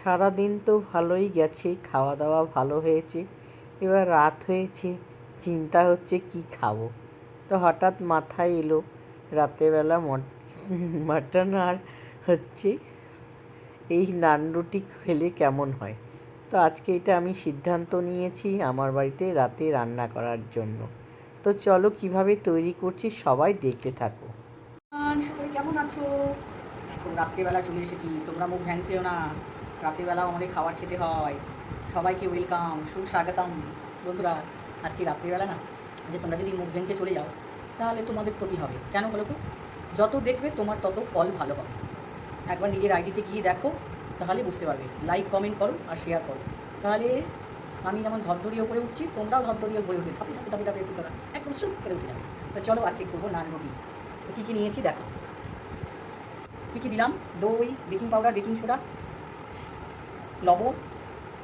সারাদিন তো ভালোই গেছে খাওয়া দাওয়া ভালো হয়েছে, এবার রাত হয়েছে, চিন্তা হচ্ছে কি খাব। তো হঠাৎ মাথায় এলো রাতেরবেলা মাটন আর হচ্ছে এই নান রুটি খেলে কেমন হয়? তো আজকে এটা আমি সিদ্ধান্ত নিয়েছি আমার বাড়িতে রাতে রান্না করার জন্য। তো চলো কীভাবে তৈরি করছি সবাই দেখতে থাকো। কেমন আছো? এখন রাত্রিবেলা চলে এসেছি, তোমরা মুখ ভ্যাংছেও না। রাত্রিবেলাও আমাদের খাবার খেতে হয়। সবাইকে ওয়েলকাম সুস্বাগতম। বন্ধুরা, আর কি রাত্রিবেলা না? যে তোমরা যদি মুখ ভেঙচে চলে যাও, তাহলে তোমাদের ক্ষতি হবে। কেন বলো তো? যত দেখবে তোমার তত ফল ভালো হবে। একবার নিজের আইডিতে গিয়ে দেখো, তাহলে বুঝতে পারবে। লাইক কমেন্ট করো আর শেয়ার করো। তাহলে আমি যেমন ধরধরিয়ে করে উঠছি, তোমরাও ধরধরিয়ে করে উঠে থাপি থাপি থাপি থাপি একটু করা একদম সুপ করে উঠে যাবে। তো চলো আজকে করব নান রুটি। কী কী নিয়েছি দেখো। কী কী দিলাম? দই বেকিং পাউডার বেকিং সোডা লবণ,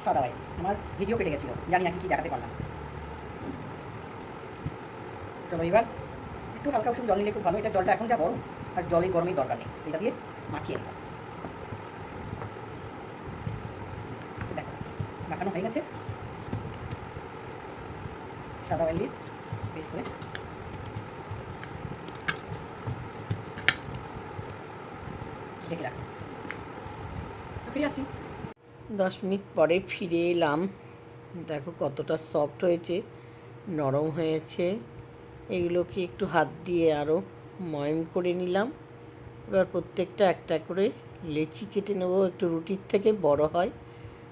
সাদা ভাই আমার ভিডিও কেটে গেছিল, জানি না কী দেখাতে পারলাম। চলো এবার, একটু হালকা উষুম জল নিলে খুব ভালো, এটা জলটা এখন যা গরম, আর জলের গরমের দরকার নেই, এটা দিয়ে মাখিয়ে নিলাম দেখো, মাখানো হয়ে গেছে। সাদা অয়েল দিয়ে পেস্ট করে। দেখে রাখো ফিরে আসছি। দশ মিনিট পরে ফিরে এলাম। দেখো কতটা সফট হয়েছে, নরম হয়েছে। এগুলোকে একটু হাত দিয়ে আরও ময়ম করে নিলাম। এবার প্রত্যেকটা একটা করে লেচি কেটে নেব, একটু রুটির থেকে বড় হয়।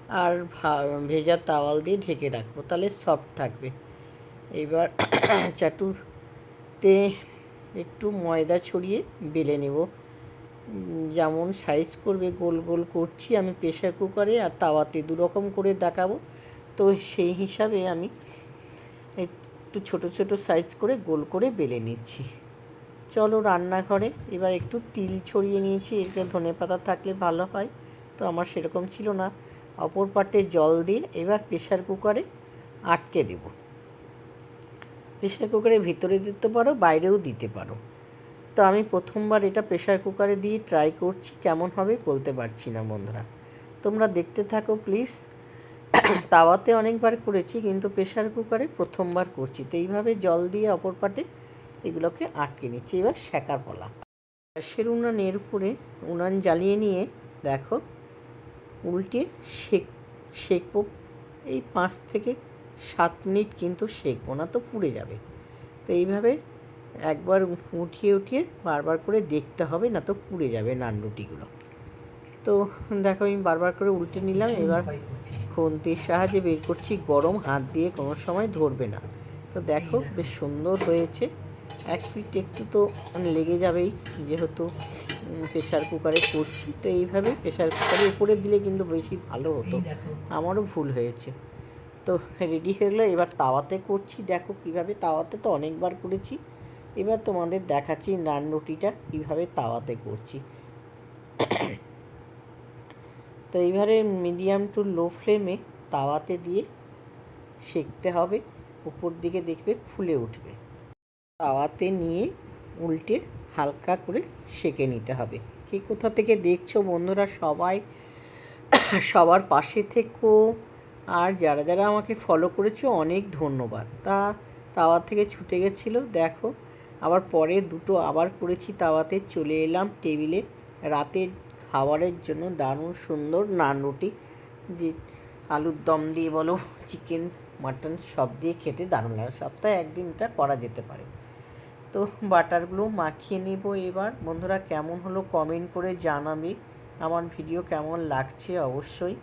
আর ভেজা তাওয়াল দিয়ে ঢেকে রাখব, তাহলে সফট থাকবে। এবার চাটুতে একটু ময়দা ছড়িয়ে বেলে নেব। যেমন সাইজ করবে, গোল গোল করছি আমি প্রেশার কুকারে আর তাওয়াতে দু রকম করে দেখাবো। তো সেই হিসাবে আমি একটু ছোট ছোট সাইজ করে গোল করে বেলে নিচ্ছি। চলো রান্নাঘরে এবার একটু তিল ছড়িয়ে নিয়েছি, এতে ধনে পাতা থাকলে ভালো হয়। তো আমার সেরকম ছিল না। অপর পাটে জল দিয়ে এবার প্রেশার কুকারে আটকে দেব। প্রেশার কুকারের ভিতরে দিতে পারো, বাইরেও দিতে পারো। তো আমি প্রথমবার এটা প্রেশার কুকারে দিয়ে ট্রাই করছি, কেমন হবে বলতে পারছি না বন্ধুরা। তোমরা দেখতে থাকো প্লিজ তাওয়াতে অনেকবার করেছি কিন্তু প্রেশার কুকারে প্রথমবার করছি। তো এইভাবে জল দিয়ে অপর পাটে এগুলোকে আটকে নিচ্ছি। এবার শেখার পলা। গ্যাসের উনানের উপরে উনান জ্বালিয়ে নিয়ে দেখো, উল্টে সেক সেকবো এই পাঁচ থেকে সাত মিনিট কিন্তু সেকবো না, তো পুড়ে যাবে। তো এইভাবে একবার উঠিয়ে উঠিয়ে বারবার করে দেখতে হবে না তো পুড়ে যাবে নান রুটিগুলো। তো দেখো আমি বারবার করে উল্টে নিলাম এবার খুন্তির সাহায্যে বের করছি গরম হাত দিয়ে কোনো সময় ধরবে না। তো দেখো বেশ সুন্দর হয়েছে। এক ফিট একটু তো লেগে যাবেই যেহেতু প্রেশার কুকারে করছি তো এইভাবে প্রেশার কুকারে উপরে দিলে কিন্তু বেশি ভালো হতো। আমারও ভুল হয়েছে। তো রেডি হয়ে গেলো এবার তাওয়াতে করছি। দেখো কীভাবে তাওয়াতে তো অনেকবার করেছি। এবার তোমাদের দেখাচ্ছি নান রুটিটা কীভাবে তাওয়াতে করছি। তো এইবারে মিডিয়াম টু লো ফ্লেমে তাওয়াতে দিয়ে সেকতে হবে, উপর দিকে দেখবে ফুলে উঠবে। তাওয়াতে নিয়ে উল্টে হালকা করে সেকে নিতে হবে। কে কোথা থেকে দেখছ বন্ধুরা সবাই, সবার পাশে থেকো। আর যারা যারা আমাকে ফলো করেছ অনেক ধন্যবাদ। তা তাওয়া থেকে ছুটে গেছিল, দেখো আবার পরে দুটো আবার করেছি তাওয়াতে চলে এলাম টেবিলে। রাতের খাবারের জন্য দারুণ সুন্দর নান রুটি, যে আলুর দম দিয়ে বলো, চিকেন, মাটন সব দিয়ে খেতে দারুণ লাগে। সপ্তাহে একদিন এটা করা যেতে পারে। তো বাটারগুলো মাখিয়ে নেব এবার। বন্ধুরা, কেমন হলো কমেন্ট করে জানাবে। আমার ভিডিও কেমন লাগছে অবশ্যই।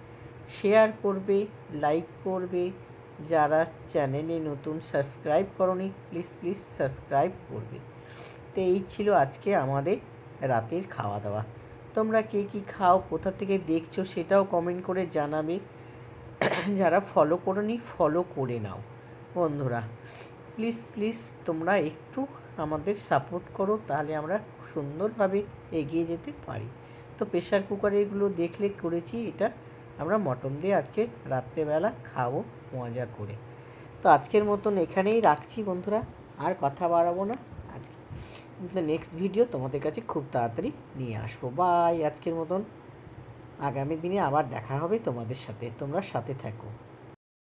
শেয়ার করবে লাইক করবে যারা চ্যানেলে নতুন সাবস্ক্রাইব করনি প্লিজ প্লিজ সাবস্ক্রাইব করবে। তো এই ছিল আজকে আমাদের রাতের খাওয়া দাওয়া তোমরা কে কী খাও, কোথা থেকে দেখছ সেটাও কমেন্ট করে জানাবে। যারা ফলো করনি ফলো করে নাও। বন্ধুরা প্লিজ প্লিজ তোমরা একটু আমাদের সাপোর্ট করো, তাহলে আমরা সুন্দরভাবে এগিয়ে যেতে পারি। তো প্রেশার কুকারে এগুলো দেখলে করেছি, এটা আমরা মটন দিয়ে আজকে রাত্রেবেলা খাব মজা করে। তো আজকের মতন এখানেই রাখছি বন্ধুরা, আর কথা বাড়াবো না। আজকে নেক্সট ভিডিও তোমাদের কাছে খুব তাড়াতাড়ি নিয়ে আসব। বাই আজকের মতন। আগামী দিনে আবার দেখা হবে তোমাদের সাথে। তোমরা সাথে থাকো।